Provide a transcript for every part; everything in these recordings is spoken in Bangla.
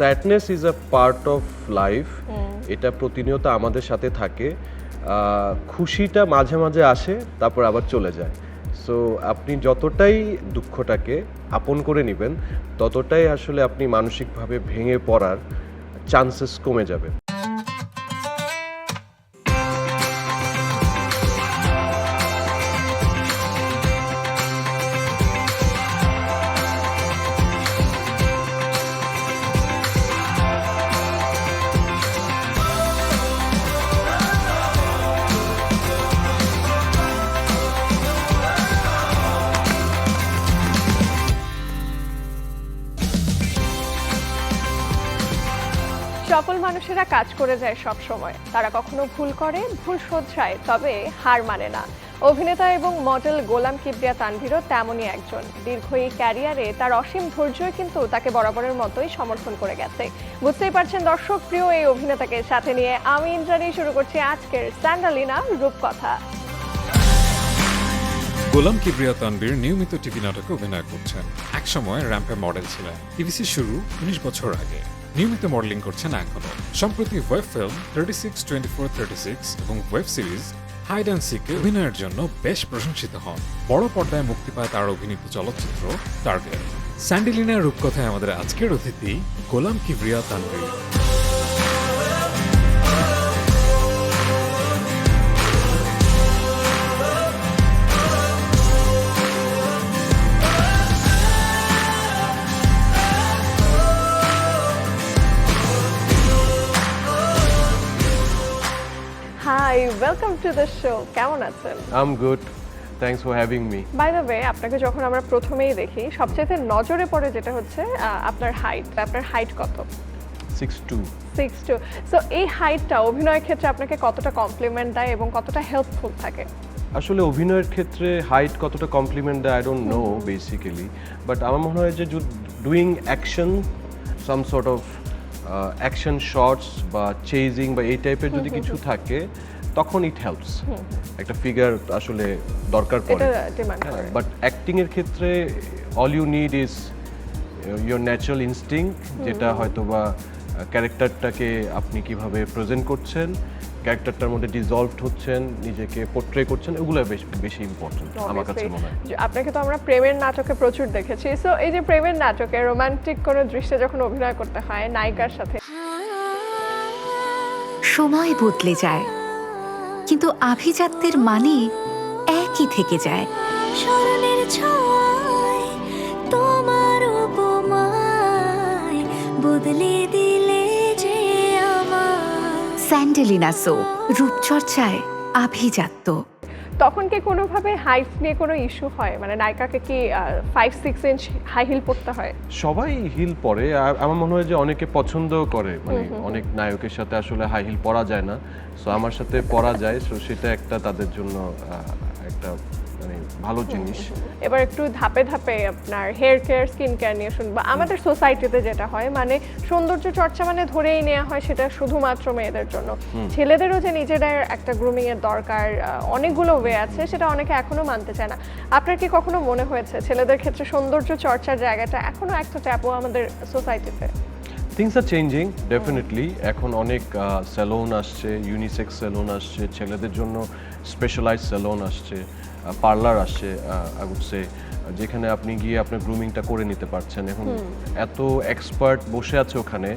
Sadness is a part of life এটা প্রতিনিয়ত আমাদের সাথে থাকে। খুশিটা মাঝে মাঝে আসে তারপর আবার চলে যায়। সো আপনি যতটাই দুঃখটাকে আপন করে নেবেন ততটাই আসলে আপনি মানসিকভাবে ভেঙে পড়ার চান্সেস কমে যাবে। সফল মানুষেরা কাজ করে যায় সব সময়। তারা কখনো ভুল করে, ভুল শোধরায়, তবে হার মানে না। অভিনেতা এবং মডেল গোলাম কিবরিয়া তানভীরও তেমনই একজন। দীর্ঘ এই ক্যারিয়ারে তার অসীম ধৈর্যই কিন্তু তাকে বরাবরের মতোই সমর্থন করে গেছে। বুঝতেই পারছেন দর্শক, প্রিয় এই অভিনেতাকে সাথে নিয়ে আমি ইন্দ্রাণী, শুরু করছি আজকের স্যান্ডালিনা রূপকথা। গোলাম কিবরিয়া তানবীর নিয়মিত টিভি নাটকে অভিনয় করছেন। একসময় র্যাম্পে মডেল ছিলেন। টিভিসি শুরু উনিশ বছর আগে। নিয়মিত মডেলিং করছেন এখনও সম্প্রতি web film thirty six twenty four thirty six এবং web series hide and seek অভিনয়ের জন্য বেশ প্রশংসিত হন। বড় পর্দায় মুক্তি পায় তার অভিনীত চলচ্চিত্র টার্গেট স্যান্ডেলিনার রূপকথায় আমাদের আজকের অতিথি Golam Kibria Tanvir welcome to the show কেমন আছেন? I'm good thanks for having me by the way আপনাকে যখন আমরা প্রথমেই দেখি সবচেয়ে নজরে পড়ে যেটা হচ্ছে আপনার হাইট আপনার হাইট কত? Six two six two so এই হাইটটা অভিনয়ের ক্ষেত্রে আপনাকে কতটা কমপ্লিমেন্ট দেয় এবং কতটা হেল্পফুল থাকে? আসলে অভিনয়ের ক্ষেত্রে হাইট কতটা কমপ্লিমেন্ট দেয় I don't know basically but আমার মনে হয় যে doing action some sort of action shorts বা চেজিং বা এই টাইপের যদি কিছু থাকে তখন ইট হেল্পস একটা ফিগার আসলে দরকার পড়ে। বাট অ্যাক্টিং এর ক্ষেত্রে all you need is your natural instinct যেটা হয়তো বা ক্যারেক্টারটাকে আপনি কীভাবে প্রেজেন্ট করছেন ক্যারেক্টারটার মধ্যে ডিজলভড হচ্ছেন নিজেকে পোট্রে করছেন এগুলো বেশ বেশি ইম্পর্টেন্ট আমার কাছে মনে হয়। যে আপনাকে তো আমরা প্রেমের নাটকে প্রচুর দেখেছি। সো এই যে প্রেমের নাটকে রোমান্টিক কোনো দৃশ্যে যখন অভিনয় করতে হয় নায়িকার সাথে সময় বদলে যায়। কিন্তু আভিজাত্যের মানে একই থেকে যায়। স্মরণের তোমার উপমায় বদলে দিলে যে আমার স্যান্ডেলিনা সো রূপচর্চায় আভিজাত্য। তখন কি কোনোভাবে হাইট নিয়ে কোনো ইস্যু হয়? মানে নায়িকাকে কি five six inch high heel পড়তে হয়? সবাই হিল পরে। আর আমার মনে হয় যে অনেকে পছন্দ করে। মানে অনেক নায়কের সাথে আসলে হাই হিল পরা যায় না। সো আমার সাথে পরা যায়। সো সেটা একটা তাদের জন্য একটা মানে ভালো জিনিস। এবার একটু ধাপে ধাপে আপনার হেয়ার কেয়ার স্কিন কেয়ার নিয়ে শুনব। আমাদের সোসাইটিতে যেটা হয় মানে সৌন্দর্য চর্চা মানে ধরেই নেওয়া হয় সেটা শুধুমাত্র মেয়েদের জন্য। ছেলেদেরও যে নিজেদের একটা গ্রুমিং এর দরকার অনেকগুলো ওয়ে আছে সেটা অনেকে এখনও মানতে চায় না। আপনার কি কখনো মনে হয়েছে ছেলেদের ক্ষেত্রে সৌন্দর্য চর্চার জায়গাটা এখনও একটা ট্যাপও আমাদের সোসাইটিতে থিংস আর চেঞ্জিং ডেফিনেটলি এখন অনেক স্যালুন আসছে ইউনিসেক্স স্যালুন আসছে ছেলেদের জন্য স্পেশালাইজ স্যালুন আসছে। পার্লার আসছে আই উড সে যেখানে আপনি গিয়ে আপনার গ্রুমিংটা করে নিতে পারছেন। এখন এত এক্সপার্ট বসে আছে ওখানে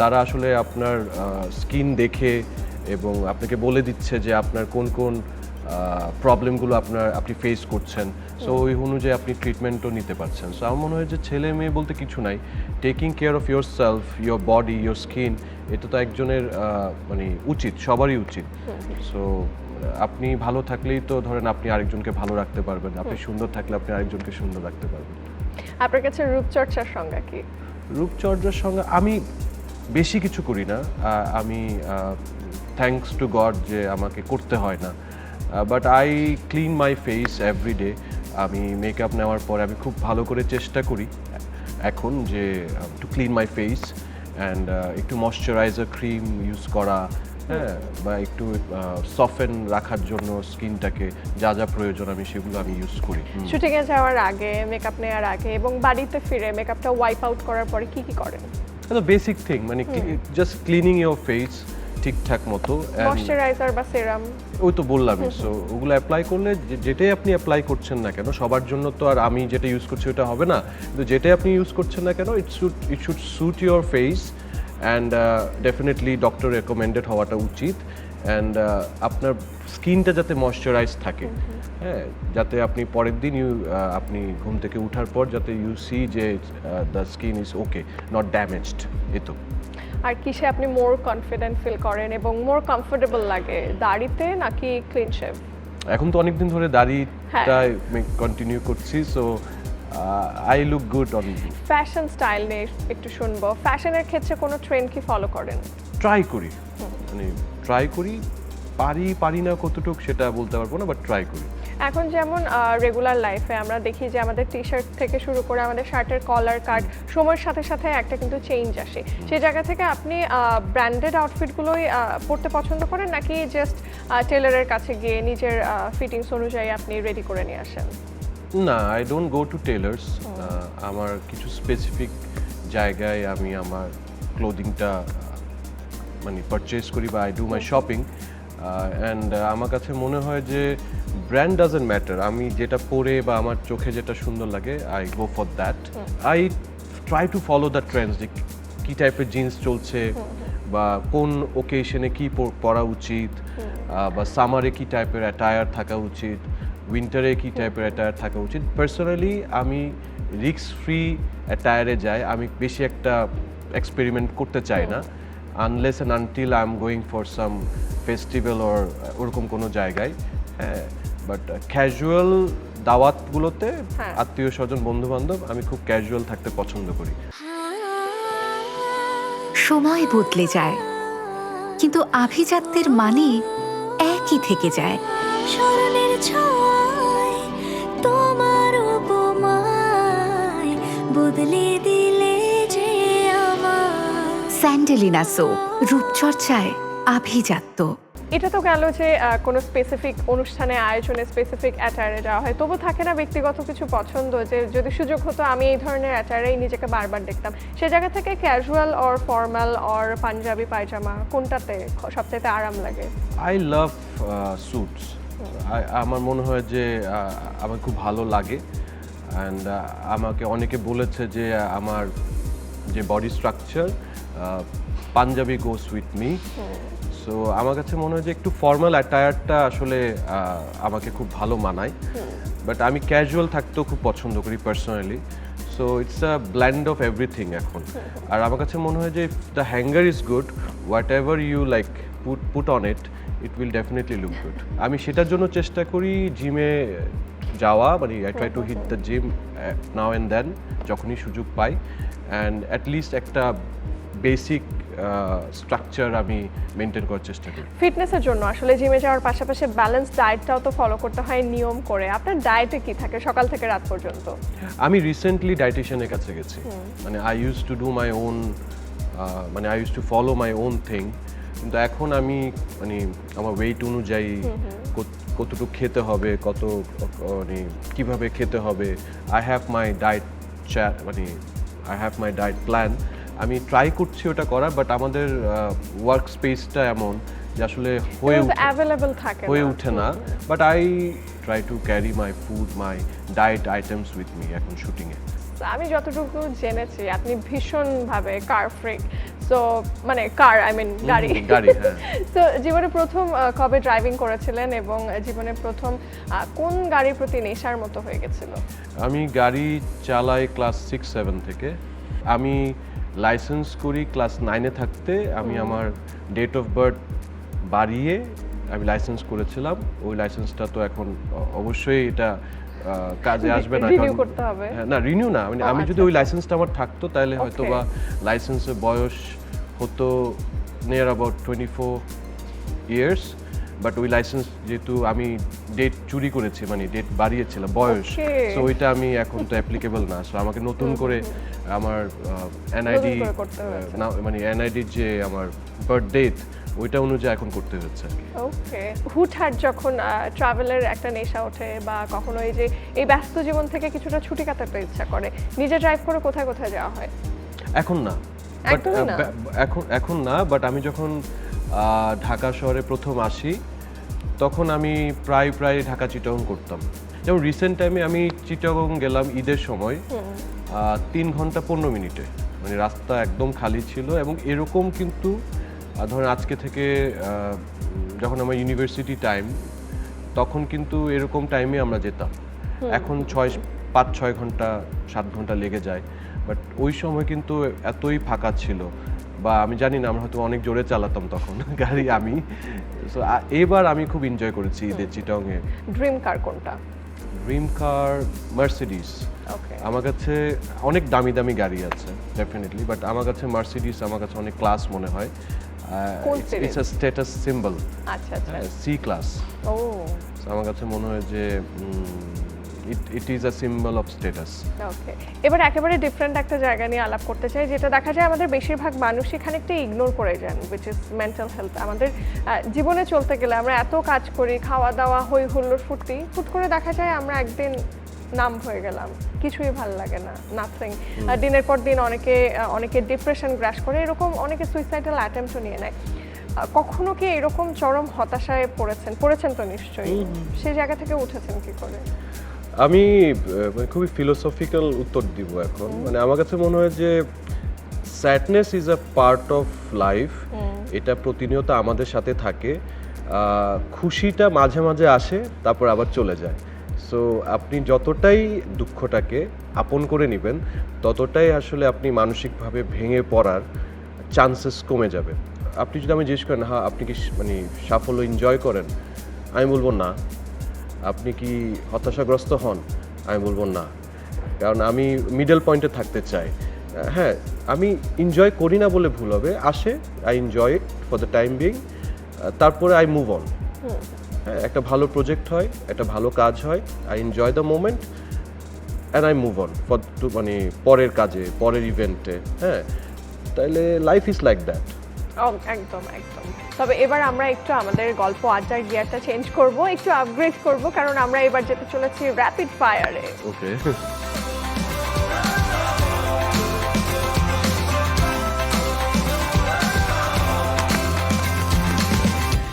তারা আসলে আপনার স্কিন দেখে এবং আপনাকে বলে দিচ্ছে যে আপনার কোন কোন প্রবলেমগুলো আপনার আপনি ফেস করছেন। সো ওই অনুযায়ী আপনি ট্রিটমেন্টও নিতে পারছেন। সো আমার মনে হয় যে ছেলে মেয়ে বলতে কিছু নাই। Taking care of your self your body your skin এটা তো একজনের মানে উচিত সবারই উচিত। সো আপনি ভালো থাকলেই তো ধরেন আপনি আরেকজনকে ভালো রাখতে পারবেন। আপনি সুন্দর থাকলে আপনি আরেকজনকে সুন্দর রাখতে পারবেন। আপনার কাছে রূপচর্চার সংজ্ঞা কি? রূপচর্চার সঙ্গে আমি বেশি কিছু করি না। আমি থ্যাঙ্কস টু গড যে আমাকে করতে হয় না। But I clean my face every day আমি মেকআপ নেওয়ার পরে আমি খুব ভালো করে চেষ্টা করি এখন যে to clean my face and একটু ময়শ্চারাইজার ক্রিম ইউজ করা হ্যাঁ বা একটু সফেন রাখার জন্য স্কিনটাকে যা যা প্রয়োজন আমি সেগুলো আমি ইউজ করি। হুম। শুটিংয়ে যাওয়ার আগে মেকআপ নেওয়ার আগে এবং বাড়িতে ফিরে মেকআপটা ওয়াইপ আউট করার পরে কি কি করেন? বেসিক থিং মানে জাস্ট ক্লিনিং ইউর ফেস ঠিকঠাক মতো ময়শ্চারাইজার বা সেরাম ওই তো বললামই সো ওগুলো অ্যাপ্লাই করলে যেটাই আপনি অ্যাপ্লাই করছেন না কেন সবার জন্য তো আর আমি যেটা ইউজ করছি ওটা হবে না কিন্তু যেটাই আপনি ইউজ করছেন না কেন it should it should suit your face and definitely doctor recommended হওয়াটা উচিত। অ্যান্ড আপনার স্কিনটা যাতে ময়শ্চারাইজ থাকে। হ্যাঁ যাতে আপনি পরের দিন ইউ আপনি ঘুম থেকে উঠার পর যাতে ইউ সি যে the skin is okay not damaged এই তো। আর কিসে আপনি মোর কনফিডেন্ট ফিল করেন এবং মোর কমফোর্টেবল লাগে? দাড়িতে নাকি ক্লিন শেভ এখন তো অনেকদিন ধরে দাড়িটা কন্টিনিউ করছি so I look good on you fashion style নিয়ে একটু শুনব। ফ্যাশনের ক্ষেত্রে কোনো ট্রেন্ড কি ফলো করেন? ট্রাই করি। মানে ট্রাই করি পারি পারি না কতটুকু সেটা বলতে পারব না বাট ট্রাই করি। এখন যেমন রেগুলার লাইফে আমরা দেখি যে আমাদের টি শার্ট থেকে শুরু করে আমাদের শার্টের কলার কাট সময়ের সাথে সাথে একটা কিন্তু চেঞ্জ আসে। সেই জায়গা থেকে আপনি ব্র্যান্ডেড আউটফিটগুলোই পরতে পছন্দ করেন নাকি জাস্ট টেলারের কাছে গিয়ে নিজের ফিটিংস অনুযায়ী আপনি রেডি করে নিয়ে আসেন? না I don't go to tailors আমার কিছু স্পেসিফিক জায়গায় আমি আমার ক্লোদিংটা মানে পারচেস করি বা I do my shopping and আমার কাছে মনে হয় যে ব্র্যান্ড ডাজেন্ট ম্যাটার আমি যেটা পরে বা আমার চোখে যেটা সুন্দর লাগে I go for that I try to follow the trends যে কী টাইপের জিন্স চলছে বা কোন ওকেশনে কী পরা উচিত বা সামারে কী টাইপের অ্যাটায়ার থাকা উচিত উইন্টারে কী টাইপের অ্যাটায়ার থাকা উচিত? পার্সোনালি আমি রিক্স ফ্রি অ্যাটায়ারে যাই। আমি বেশি একটা এক্সপেরিমেন্ট করতে চাই না। Unless and until I am going for some festival or ওরকম কোনো জায়গায় হ্যাঁ। বাট ক্যাজুয়াল দাওয়াতগুলোতে হ্যাঁ। আত্মীয় স্বজন বন্ধু বান্ধব আমি খুব ক্যাজুয়াল থাকতে পছন্দ করি। সময় বদলে যায়। কিন্তু আভিজাত্যের মানে একই থেকে যায়। স্মরণের ছয় তোমার উপমায় বদলে দিলে যে আমার স্যান্ডেলিনা সো রূপচর্চায় আভিজাত্য। এটা তো গেল যে কোনো স্পেসিফিক অনুষ্ঠানে আয়োজনে স্পেসিফিক অ্যাটায়ারে যাওয়া হয়। তবু থাকে না ব্যক্তিগত কিছু পছন্দ যে যদি সুযোগ হতো আমি এই ধরনের অ্যাটায়ারেই নিজেকে বারবার দেখতাম। সে জায়গা থেকে casual or formal or panjabi pyjama কোনটাতে সবচাইতে আরাম লাগে? আই লাভ স্যুটস আমার মনে হয় যে আমার খুব ভালো লাগে। অ্যান্ড আমাকে অনেকে বলেছে যে আমার যে body structure panjabi goes with me so আমার কাছে মনে হয় যে একটু ফর্মাল অ্যাটায়ারটা আসলে আমাকে খুব ভালো মানায়। বাট আমি ক্যাজুয়াল থাকতেও খুব পছন্দ করি personally so it's a blend of everything এখন। আর আমার কাছে মনে হয় যে the hanger is good whatever you like put put on it it will definitely look good আমি সেটার জন্য চেষ্টা করি জিমে যাওয়া মানে I try to hit the gym now and then যখনই সুযোগ পাই. অ্যান্ড অ্যাটলিস্ট একটা বেসিক স্ট্রাকচার আমি মেনটেন করার চেষ্টা করি। ফিটনেসের জন্য আসলে জিমে যাওয়ার পাশাপাশি ব্যালেন্স ডায়েটটাও তো ফলো করতে হয় নিয়ম করে। আপনার ডায়েটে কি থাকে সকাল থেকে রাত পর্যন্ত? আমি রিসেন্টলি ডাইটিশিয়ানের কাছে গেছি। মানে I use to do my own মানে I use to follow my own thing কিন্তু এখন আমি মানে আমার ওয়েট অনুযায়ী কতটুকু খেতে হবে কত মানে কীভাবে খেতে হবে আই হ্যাভ মাই ডায়েট মানে I have my diet plan আমি ট্রাই করছি ওটা করার বাট আমাদের ওয়ার্ক স্পেসটা এমন যে আসলে হয়ে ওঠে অ্যাভেলেবল থাকে হয়ে না। ওঠে না। But I try to carry my food my diet items with me এখন শুটিংয়ে আমি যতটুকু জেনেছি আপনি ভীষণভাবে কার ফ্রিক সো মানে কার আই মিন গাড়ি। গাড়ি, হ্যাঁ। তো জীবনে প্রথম কবে ড্রাইভিং করেছিলেন এবং জীবনে প্রথম কোন গাড়ির প্রতি নেশার মতো হয়ে গেছিল? আমি গাড়ি চালাই ক্লাস সিক্স সেভেন থেকে। আমি লাইসেন্স করি ক্লাস নাইনে থাকতে। আমি আমার ডেট অফ বার্থ বাড়িয়ে আমি লাইসেন্স করেছিলাম। ওই লাইসেন্সটা তো এখন অবশ্যই এটা কাজে আসবে না কারণ- করতে হবে। হ্যাঁ, না রিনিউ না। মানে আমি যদি আচ্ছা, ওই লাইসেন্সটা আমার থাকতো তাহলে হয়তো বা লাইসেন্সের বয়স হতো near about twenty four years but ওই লাইসেন্স যেহেতু আমি ডেট চুরি করেছি মানে ডেট বাড়িয়েছিলাম বয়স. সো ওইটা আমি এখন তো অ্যাপ্লিকেবল না। সো আমাকে নতুন করে আমার এনআইডি মানে এনআইডির যে আমার বার্থ ডেট ওইটা অনুযায়ী এখন করতে হচ্ছে। ওকে। হুটহাট যখন ট্রাভেলের একটা নেশা ওঠে বা কখনো এই যে এই ব্যস্ত জীবন থেকে কিছুটা ছুটি কাটাতে ইচ্ছা করে নিজে ড্রাইভ করে কোথায় কোথায় যাওয়া হয়? এখন না। এখন এখন না বাট আমি যখন ঢাকা শহরে প্রথম আসি তখন আমি প্রায় প্রায় ঢাকা চিটাগং করতাম। যেমন রিসেন্ট টাইমে আমি চিটাগং গেলাম ঈদের সময় আহ, তিন ঘণ্টা পনেরো মিনিটে। মানে রাস্তা একদম খালি ছিল এবং এরকম কিন্তু ধরেন আজকে থেকে যখন আমার ইউনিভার্সিটি টাইম তখন কিন্তু এরকম টাইমে আমরা যেতাম। এখন ছয় পাঁচ ছয় ঘণ্টা সাত ঘণ্টা লেগে যায়। বাট ওই সময় কিন্তু এতই ফাঁকা ছিল বা আমি জানি না আমরা হয়তো অনেক জোরে চালাতাম তখন গাড়ি আমি। সো এবার আমি খুব এনজয় করেছি ঈদের চিটংয়ে। ড্রিম কার কোনটা? ড্রিম কার মার্সিডিস আমার কাছে অনেক দামি দামি গাড়ি আছে ডেফিনেটলি বাট আমার কাছে মার্সিডিস আমার কাছে অনেক ক্লাস মনে হয়। ইটস আ স্ট্যাটাস সিম্বল আচ্ছা আচ্ছা। সি ক্লাস ও। আমার কাছে মনে হয় যে it it is a symbol of status okay এবার একেবারে ডিফারেন্ট একটা জায়গা নিয়ে আলাপ করতে চাই যেটা দেখা যায় আমাদের বেশিরভাগ মানুষই খানিকটা ইগনোর করে যান উইচ ইজ মেন্টাল হেলথ আমাদের জীবনে চলতে গেলে আমরা এত কাজ করি খাওয়া দাওয়া হই হুল্লোড় ফুর্তি ফুট করে দেখা যায় আমরা একদিন নাম হয়ে গেলাম। কিছুই ভালো লাগে না নাথিং দিনের পর দিন অনেকে অনেকে ডিপ্রেশন গ্রাস করে এরকম অনেকে সুইসাইডাল অ্যাটেম্পটও নিয়ে নেয়। কখনো কি এরকম চরম হতাশায় পড়েছেন? পড়েছেন তো নিশ্চয়ই। সেই জায়গা থেকে উঠেছেন কি করে? আমি মানে খুবই ফিলোসফিক্যাল উত্তর দিব এখন। মানে আমার কাছে মনে হয় যে sadness is a part of life এটা প্রতিনিয়ত আমাদের সাথে থাকে। খুশিটা মাঝে মাঝে আসে তারপর আবার চলে যায়। সো আপনি যতটাই দুঃখটাকে আপন করে নেবেন, ততটাই আসলে আপনি মানসিকভাবে ভেঙে পড়ার চান্সেস কমে যাবে। আপনি যদি আমি জিজ্ঞেস করেন হ্যাঁ আপনি কি মানে সাফল্য এনজয় করেন? আমি বলব, না। আপনি কি হতাশাগ্রস্ত হন? আমি বলব, না। কারণ আমি মিডল পয়েন্টে থাকতে চাই। হ্যাঁ আমি এনজয় করি না বলে ভুল হবে। আসে I enjoy it for the time being তারপরে আই মুভ অন একটা ভালো প্রজেক্ট হয় একটা ভালো কাজ হয় I enjoy the moment and I move on for to মানে পরের কাজে পরের ইভেন্টে হ্যাঁ তাইলে লাইফ ইজ লাইক দ্যাট একদম একদম। তবে এবার আমরা একটু আমাদের গল্প আড্ডার গিয়ারটা চেঞ্জ করব একটু আপগ্রেড করব কারণ আমরা এবার যেতে চলেছি র্যাপিড ফায়ারে ওকে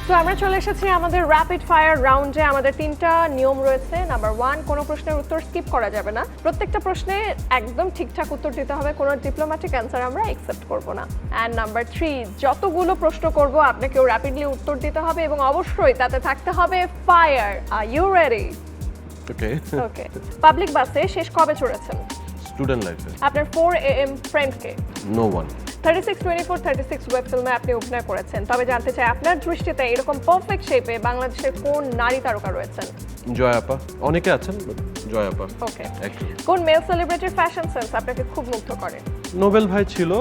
তো আমরা চলে এসেছি আমাদের র্যাপিড ফায়ার রাউন্ডে আমাদের তিনটা নিয়ম রয়েছে। নাম্বার ওয়ান কোনো প্রশ্নের উত্তর স্কিপ করা যাবে না। প্রত্যেকটা প্রশ্নে একদম ঠিকঠাক উত্তর দিতে হবে। কোনো ডিপ্লোম্যাটিক অ্যান্সার আমরা অ্যাকসেপ্ট করব না। অ্যান্ড নাম্বার থ্রি যতগুলো প্রশ্ন করব আপনাকেও র্যাপিডলি উত্তর দিতে হবে এবং অবশ্যই তাতে থাকতে হবে fire are you ready okay okay public বাসে শেষ কবে চড়েছেন? স্টুডেন্ট লাইফে আপনার four A M friend K? No one thirty six twenty four thirty six web ফিল্মে আপনি অভিনয় করেছেন। তবে জানতে চাই আপনার দৃষ্টিতে এরকম পারফেক্ট শেপে বাংলাদেশের কোন নারী তারকা রয়েছেন? জয় আপা। অনেকে আছেন জয় আপা। ওকে কোন মেল সেলিব্রিটির ফ্যাশন সেন্স আপনাকে খুব মুগ্ধ করে? নোবেল ভাই ছিল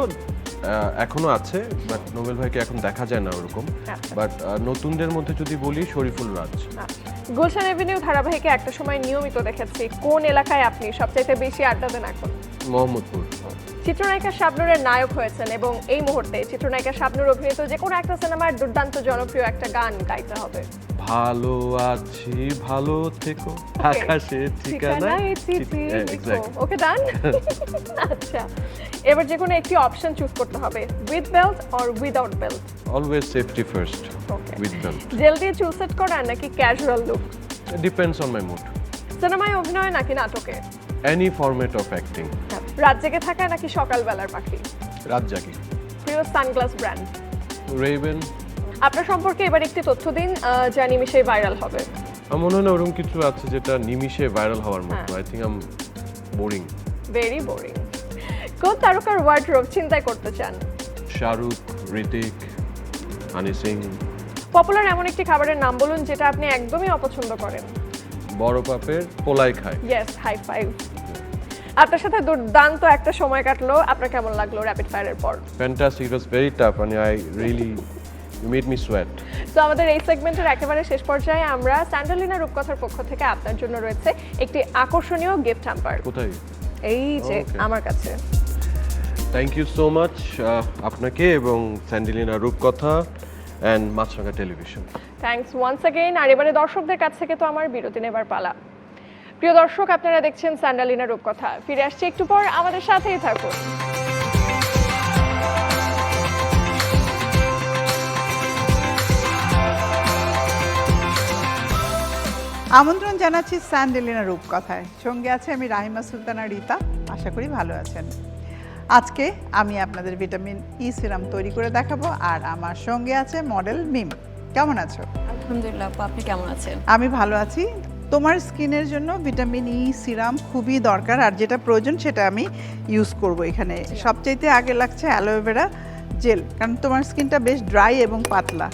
এখনও আছে বাট নোবেল ভাইকে এখন দেখা যায় না ওরকম। আচ্ছা। বাট নতুনদের মধ্যে যদি বলি শরীফুল রাজ। আচ্ছা। গুলশান এভিনিউ ধারাবাহিকে একটা সময় নিয়মিত দেখেছি। কোন এলাকায় আপনি সবচাইতে বেশি আড্ডা দেন এখন? মোহাম্মদপুর। চিত্রনায়িকা শাবনুরের নায়ক হয়েছেন এবং এই মুহূর্তে চিত্রনায়িকা শাবনুর অভিনীত যে কোনো একটা সিনেমার দুর্দান্ত জনপ্রিয় একটা গান গাইতে হবে। ভালো আছি ভালো থেকো আকাশে ঠিকানা ওকে ডান আচ্ছা এবার যে কোনো একটি অপশন চুজ করতে হবে with belt or without belt always safety first okay with belt gel দিয়ে চুল সেট করার নাকি casual look depends on my mood সিনেমায় অভিনয় নাকি নাটকে? এনি ফরম্যাট অফ অ্যাক্টিং রাত জেগে থাকা নাকি সকালবেলার পাখি? রাত জাগি। প্রিয় সানগ্লাস ব্র্যান্ড। রেভেন আপনার সম্পর্কে এবার একটি তথ্য দিন আহ, যা নিমিশেই ভাইরাল হবে। আমার মনে হয় না ওরকম কিছু আছে যেটা নিমিষে ভাইরাল হওয়ার মতো। I think I'm boring very boring কোন তারকার ওয়ার্ড্রোব চিন্তায় করতে চান? শাহরুখ ঋতিক হানি সিং। পপুলার এমন একটি খাবারের নাম বলুন যেটা আপনি একদমই অপছন্দ করেন। বড় পাপের পোলাই খায়। ইয়েস হাই ফাইভ আপনার সাথে দুর্দান্ত একটা সময় কাটলো। আপনার কেমন লাগল র্যাপিড ফায়ারের পর? Fantastic it was very tough মানে I really made me sweat তো আমাদের এই সেগমেন্টের একেবারে শেষ পর্যায়ে আমরা স্যান্ডালিনা রূপকথার পক্ষ থেকে আপনার জন্য রয়েছে একটি আকর্ষণীয় গিফট হ্যাম্পার কোথায়? এই যে আমার কাছে। থ্যাংক ইউ সো মাচ আপনাকে এবং Sandalina Rupkotha and Maasranga television. Thanks once again আর এবারে দর্শকদের কাছ থেকে তো আমার বিরতি নেবার পালা। প্রিয় দর্শক আপনারা দেখছেন স্যান্ডালিনের রূপকথা। ফিরে আসছি একটু পর আমাদের সাথেই থাকুন। আমন্ত্রণ জানাচ্ছি স্যান্ডেলিনা রূপকথায়। সঙ্গে আছে আমি রাহিমা সুলতানা রীতা। আশা করি ভালো আছেন। আজকে আমি আপনাদের ভিটামিন ই সিরাম তৈরি করে দেখাবো আর আমার সঙ্গে আছে মডেল মিম। কেমন আছো? আলহামদুলিল্লাহ আপনি কেমন আছেন? আমি ভালো আছি। তোমার স্কিনের জন্য ভিটামিন ই সিরাম খুবই দরকার আর যেটা প্রয়োজন সেটা আমি ইউজ করব এখানে। সবচাইতে আগে লাগছে অ্যালোভেরা জেল কারণ তোমার স্কিনটা বেশ ড্রাই এবং পাতলা।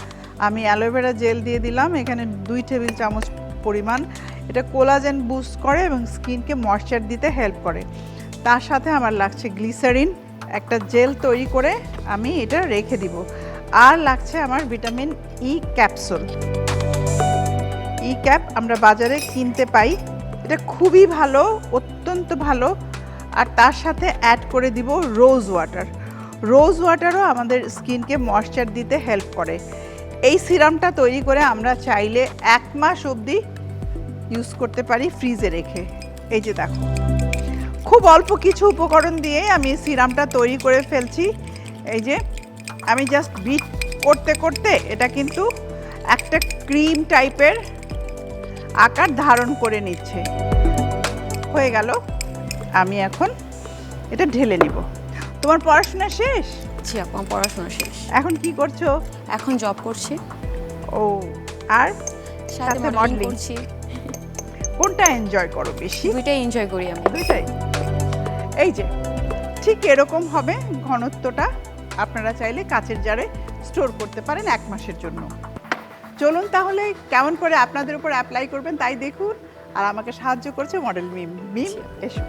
আমি অ্যালোভেরা জেল দিয়ে দিলাম, এখানে দুই টেবিল চামচ পরিমাণ। এটা কোলাজেন বুস্ট করে এবং স্কিনকে ময়শ্চার দিতে হেল্প করে। তার সাথে আমার লাগছে গ্লিসারিন একটা জেল তৈরি করে আমি এটা রেখে দিব। আর লাগছে আমার vitamin E capsule E cap আমরা বাজারে কিনতে পাই। এটা খুবই ভালো, অত্যন্ত ভালো। আর তার সাথে অ্যাড করে দিব রোজ ওয়াটার রোজ ওয়াটারও আমাদের স্কিনকে ময়শ্চার দিতে হেল্প করে। এই সিরামটা তৈরি করে আমরা চাইলে এক মাস অবধি ইউজ করতে পারি ফ্রিজে রেখে। এই যে দেখো। খুব অল্প কিছু উপকরণ দিয়ে আমি সিরামটা তৈরি করে ফেলছি। এই যে, আমি জাস্ট বিট করতে করতে এটা কিন্তু একটা ক্রিম টাইপের আকার ধারণ করে নিচ্ছে। হয়ে গেল আমি এখন এটা ঢেলে নিব। তোমার পড়াশোনা শেষ? জি আপু আমার পড়াশোনা শেষ। এখন কি করছ? এখন জব করছি। ও আর? সাথে মডেলিং করছি। কোনটা এনজয় করো বেশি? দুইটাই এনজয় করি আমি। দুইটাই। এই যে ঠিক এরকম হবে ঘনত্বটা। আপনারা চাইলে কাচের জারে স্টোর করতে পারেন এক মাসের জন্য। চলুন তাহলে কেমন করে আপনাদের উপর অ্যাপ্লাই করবেন তাই দেখুন। আর আমাকে সাহায্য করছে মডেল মিম মিম এসো।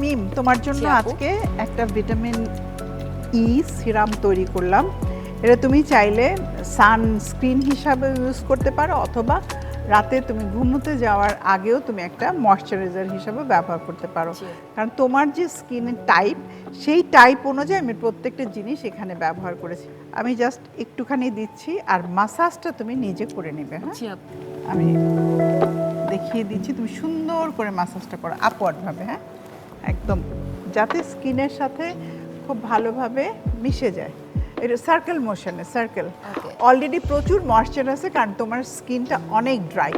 মিম তোমার জন্য আজকে একটা ভিটামিন ই সিরাম তৈরি করলাম। এটা তুমি চাইলে সানস্ক্রিন হিসাবে ইউজ করতে পারো অথবা রাতে তুমি ঘুমোতে যাওয়ার আগেও তুমি একটা ময়শ্চারাইজার হিসাবে ব্যবহার করতে পারো। কারণ তোমার যে স্কিনের টাইপ সেই টাইপ অনুযায়ী আমি প্রত্যেকটা জিনিস এখানে ব্যবহার করেছি। আমি জাস্ট একটুখানি দিচ্ছি আর মাসাজটা তুমি নিজে করে নেবে হ্যাঁ? আমি দেখিয়ে দিচ্ছি তুমি সুন্দর করে মাসাজটা করো আপওয়ার্ডভাবে হ্যাঁ? একদম যাতে স্কিনের সাথে খুব ভালোভাবে মিশে যায়। এটা সার্কেল মোশনে সার্কেল অলরেডি প্রচুর ময়শ্চার আছে কারণ তোমার স্কিনটা অনেক ড্রাই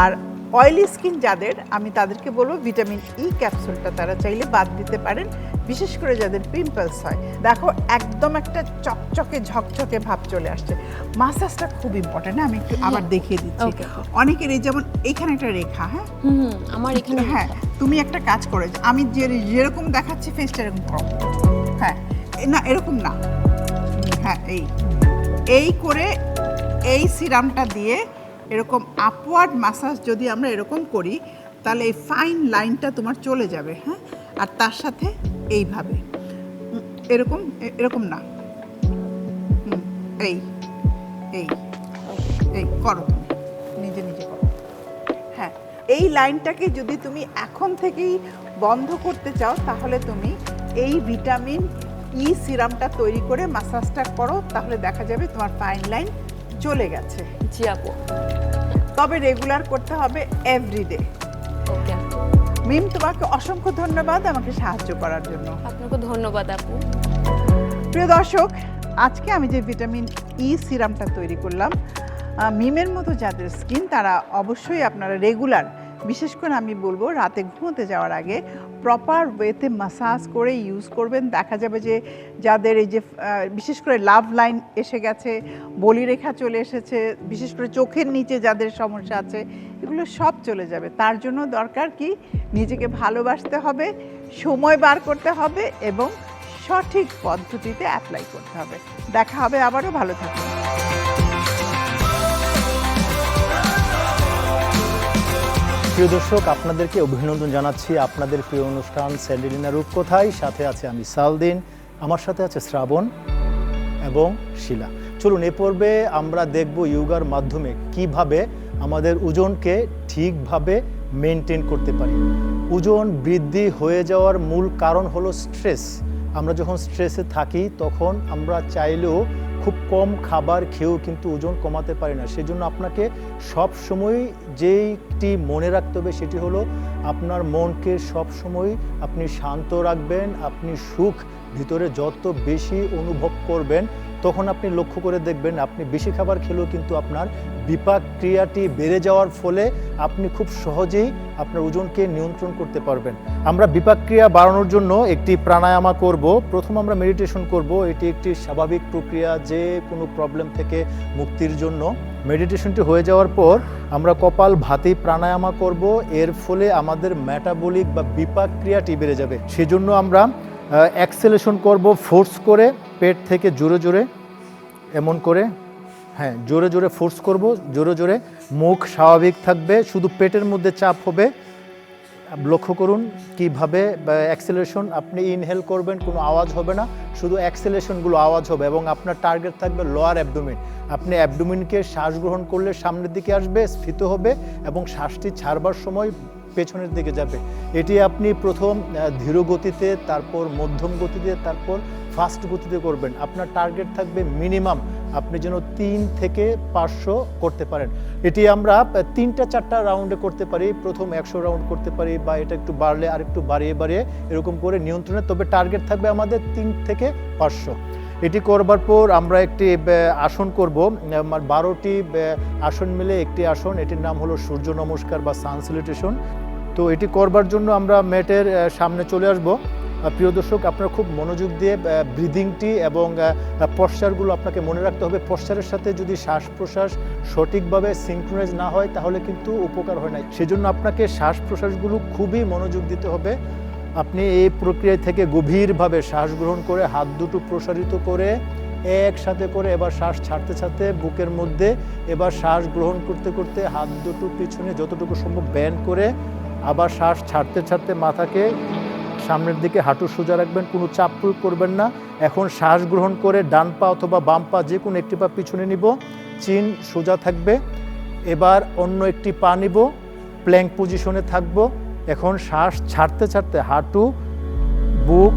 আর অয়েলি স্কিন যাদের আমি তাদেরকে বলব ভিটামিন ই ক্যাপসুলটা তারা চাইলে বাদ দিতে পারেন বিশেষ করে যাদের পিম্পলস হয়। দেখো একদম একটা চকচকে ঝকঝকে ভাব চলে আসছে। মাসাজটা খুব ইম্পর্টেন্ট আমি একটু আবার দেখিয়ে দিচ্ছি. অনেকের এই যেমন এখানে একটা রেখা হ্যাঁ? আমার এখানে হ্যাঁ তুমি একটা কাজ করো আমি যে যেরকম দেখাচ্ছি ফেসটা এরকম করো। হ্যাঁ না, এরকম না। হ্যাঁ এই। এই করে এই সিরামটা দিয়ে এরকম আপওয়ার্ড মাসাজ যদি আমরা এরকম করি, তাহলে এই ফাইন লাইনটা তোমার চলে যাবে হ্যাঁ? আর তার সাথে এইভাবে। এরকম এরকম না। এই এই এই, করো তুমি। নিজে নিজে করো। হ্যাঁ এই লাইনটাকে যদি তুমি এখন থেকেই বন্ধ করতে চাও, তাহলে তুমি এই ভিটামিন ই সিরামটা তৈরি করে মাসাজটা করো তাহলে দেখা যাবে তোমার ফাইন লাইন চলে গেছে। জি আপু। তবে রেগুলার করতে হবে এভরিডে ওকে মিম তোমাকে অসংখ্য ধন্যবাদ আমাকে সাহায্য করার জন্য। আপনাকে ধন্যবাদ আপু। প্রিয় দর্শক আজকে আমি যে ভিটামিন ই সিরামটা তৈরি করলাম মিমের মতো যাদের স্কিন তারা অবশ্যই আপনারা রেগুলার বিশেষ করে আমি বলব রাতে ঘুমোতে যাওয়ার আগে প্রপার ওয়েতে মাসাজ করে ইউজ করবেন। দেখা যাবে যে যাদের এই যে বিশেষ করে লাভ লাইন এসে গেছে, বলিরেখা চলে এসেছে, বিশেষ করে চোখের নিচে যাদের সমস্যা আছে, এগুলো সব চলে যাবে। তার জন্য দরকার কি? নিজেকে ভালোবাসতে হবে, সময় বার করতে হবে এবং সঠিক পদ্ধতিতে অ্যাপ্লাই করতে হবে। দেখা হবে আবারও, ভালো থাকুন। প্রিয় দর্শক, আপনাদেরকে অভিনন্দন জানাচ্ছি। আপনাদের প্রিয় অনুষ্ঠান স্যান্ডেলিনা রূপকথায় সাথে আছে আমি সালদিন, আমার সাথে আছে শ্রাবণ এবং শিলা। চলুন, এ পর্বে আমরা দেখব ইয়োগার মাধ্যমে কীভাবে আমাদের ওজনকে ঠিকভাবে মেনটেন করতে পারি। ওজন বৃদ্ধি হয়ে যাওয়ার মূল কারণ হলো স্ট্রেস। আমরা যখন স্ট্রেসে থাকি, তখন আমরা চাইলেও খুব কম খাবার খেয়েও কিন্তু ওজন কমাতে পারি না। সেজন্য আপনাকে সব সময় যেইটি মনে রাখতে হবে সেটি হলো আপনার মনকে সব সময় আপনি শান্ত রাখবেন, আপনি সুখ ভিতরে যত বেশি অনুভব করবেন তখন আপনি লক্ষ্য করে দেখবেন আপনি বেশি খাবার খেলেও কিন্তু আপনার বিপাক ক্রিয়াটি বেড়ে যাওয়ার ফলে আপনি খুব সহজেই আপনার ওজনকে নিয়ন্ত্রণ করতে পারবেন। আমরা বিপাক ক্রিয়া বাড়ানোর জন্য একটি প্রাণায়ামা করব। প্রথম আমরা মেডিটেশন করব। এটি একটি স্বাভাবিক প্রক্রিয়া যে কোনো প্রবলেম থেকে মুক্তির জন্য। মেডিটেশনটি হয়ে যাওয়ার পর আমরা কপাল ভাতি প্রাণায়ামা করব। এর ফলে আমাদের ম্যাটাবলিক বা বিপাক ক্রিয়াটি বেড়ে যাবে। সেজন্য আমরা অ্যাক্সেলেশন করব ফোর্স করে, পেট থেকে জোরে জোরে, এমন করে হ্যাঁ জোরে জোরে ফোর্স করব, জোরে জোরে, মুখ স্বাভাবিক থাকবে, শুধু পেটের মধ্যে চাপ হবে। লক্ষ্য করুন কীভাবে অ্যাক্সেলেশন আপনি ইনহেল করবেন, কোনো আওয়াজ হবে না, শুধু অ্যাক্সেলেশনগুলো আওয়াজ হবে, এবং আপনার টার্গেট থাকবে লোয়ার অ্যাবডোমিন আপনি অ্যাবডোমিনকে শ্বাস গ্রহণ করলে সামনের দিকে আসবে স্ফীত হবে, এবং শ্বাসটি ছাড়বার সময় পেছনের দিকে যাবে। এটি আপনি প্রথম ধীর গতিতে, তারপর মধ্যম গতিতে, তারপর ফাস্ট গতিতে করবেন। আপনার টার্গেট থাকবে মিনিমাম আপনি যেন তিন থেকে পাঁচশো করতে পারেন। এটি আমরা তিনটা চারটা রাউন্ডে করতে পারি। প্রথম একশো রাউন্ড করতে পারি বা এটা একটু বাড়লে আর একটু বাড়িয়ে বাড়িয়ে এরকম করে নিয়ন্ত্রণে। তবে টার্গেট থাকবে আমাদের তিন থেকে পাঁচশো। এটি করবার পর আমরা একটি আসন করব। বারোটি আসন মিলে একটি আসন, এটির নাম হলো সূর্য নমস্কার বা সানসিলিটেশন তো এটি করবার জন্য আমরা ম্যাটের সামনে চলে আসব। প্রিয় দর্শক, আপনারা খুব মনোযোগ দিয়ে ব্রিদিংটি এবং পশ্চারগুলো আপনাকে মনে রাখতে হবে। পশ্চারের সাথে যদি শ্বাস প্রশ্বাস সঠিকভাবে সিঙ্ক্রোনাইজ না হয়, তাহলে কিন্তু উপকার হয় না। সেজন্য আপনাকে শ্বাস প্রশ্বাসগুলো খুবই মনোযোগ দিতে হবে। আপনি এই প্রক্রিয়া থেকে গভীরভাবে শ্বাস গ্রহণ করে হাত দুটো প্রসারিত করে একসাথে করে এবার শ্বাস ছাড়তে ছাড়তে বুকের মধ্যে এবার শ্বাস গ্রহণ করতে করতে হাত দুটো পিছনে যতটুকু সম্ভব ব্যান করে আবার শ্বাস ছাড়তে ছাড়তে মাথাকে সামনের দিকে হাঁটু সোজা রাখবেন, কোনো চাপ প্রয়োগ করবেন না। এখন শ্বাস গ্রহণ করে ডান পা অথবা বাম পা যে কোনো একটি পা পিছনে নিব, চিন সোজা থাকবে। এবার অন্য একটি পা নিব, প্ল্যাঙ্ক পজিশনে থাকব। এখন শ্বাস ছাড়তে ছাড়তে হাঁটু, বুক,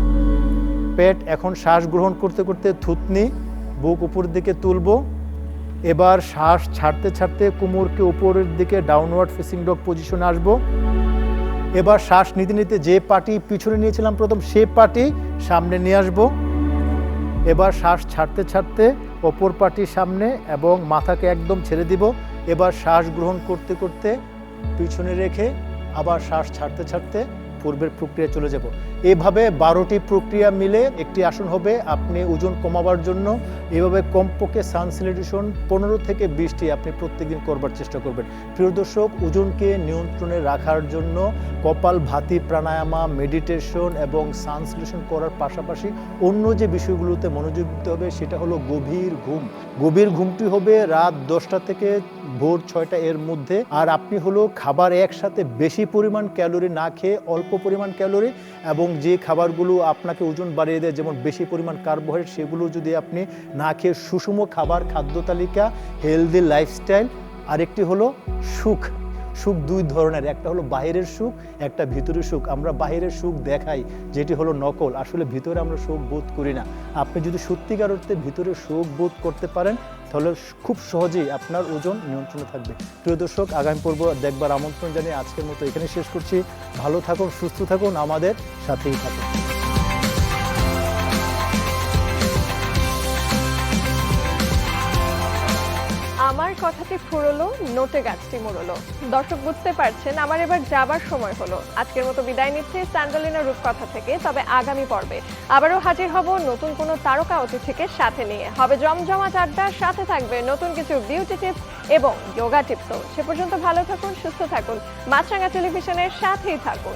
পেট এখন শ্বাস গ্রহণ করতে করতে থুতনি, বুক উপর দিকে তুলব। এবার শ্বাস ছাড়তে ছাড়তে কোমরকে উপরের দিকে ডাউনওয়ার্ড ফেসিং ডগ পজিশনে আসব। এবার শ্বাস নিতে নিতে যে পাটি পিছনে নিয়েছিলাম প্রথম, সে পাটি সামনে নিয়ে আসব। এবার শ্বাস ছাড়তে ছাড়তে অপর পাটির সামনে এবং মাথাকে একদম ছেড়ে দিব। এবার শ্বাস গ্রহণ করতে করতে পিছনে রেখে আবার শ্বাস ছাড়তে ছাড়তে পূর্বের প্রক্রিয়া চলে যাব। এভাবে বারোটি প্রক্রিয়া মিলে একটি আসন হবে। আপনি ওজন কমাবার জন্য এভাবে কমপক্ষে সানসিলেটেশন পনেরো থেকে বিশটি আপনি প্রত্যেকদিন করবার চেষ্টা করবেন। প্রিয় দর্শক, ওজনকে নিয়ন্ত্রণে রাখার জন্য কপাল, ভাতি, প্রাণায়ামা মেডিটেশন এবং সানসিলেশন করার পাশাপাশি অন্য যে বিষয়গুলোতে মনোযোগ দিতে হবে সেটা হলো গভীর ঘুম। গভীর ঘুমটি হবে রাত দশটা থেকে ভোর ছয়টা এর মধ্যে। আর আপনি হলো খাবার একসাথে বেশি পরিমাণ ক্যালোরি না খেয়ে অল্প পরিমাণ ক্যালোরি এবং যে খাবারগুলো আপনাকে ওজন বাড়িয়ে দেয়, যেমন বেশি পরিমাণ কার্বোহাইড্রেট, সেগুলো যদি আপনি না খেয়ে সুষম খাবার, খাদ্য তালিকা হেলদি লাইফস্টাইল আরেকটি হলো সুখ। সুখ দুই ধরনের, একটা হলো বাইরের সুখ, একটা ভিতরের সুখ। আমরা বাইরের সুখ দেখাই, যেটি হলো নকল। আসলে ভিতরে আমরা সুখ বোধ করি না। আপনি যদি সত্যিকার অর্থে ভিতরে সুখ বোধ করতে পারেন তাহলে খুব সহজেই আপনার ওজন নিয়ন্ত্রণে থাকবে। প্রিয় দর্শক, আগামী পর্ব দেখবার আমন্ত্রণ জানিয়ে আজকের মতো এখানে শেষ করছি। ভালো থাকুন, সুস্থ থাকুন, আমাদের সাথেই থাকুন। কথাটি ফুরলো, নোটে গাছটি মুড়লো। দর্শক বুঝতে পারছেন, আমার এবার যাবার সময় হলো। আজকের মতো বিদায় নিচ্ছে স্যান্ডালিনা রূপকথা থেকে, তবে আগামী পর্বে আবারও হাজির হব নতুন কোনো তারকা অতিথিকে সাথে নিয়ে। হবে জমজমাট আড্ডা, সাথে থাকবে নতুন কিছু বিউটি টিপস এবং যোগা টিপসও সে পর্যন্ত ভালো থাকুন, সুস্থ থাকুন। মাছরাঙা টেলিভিশনের সাথেই থাকুন।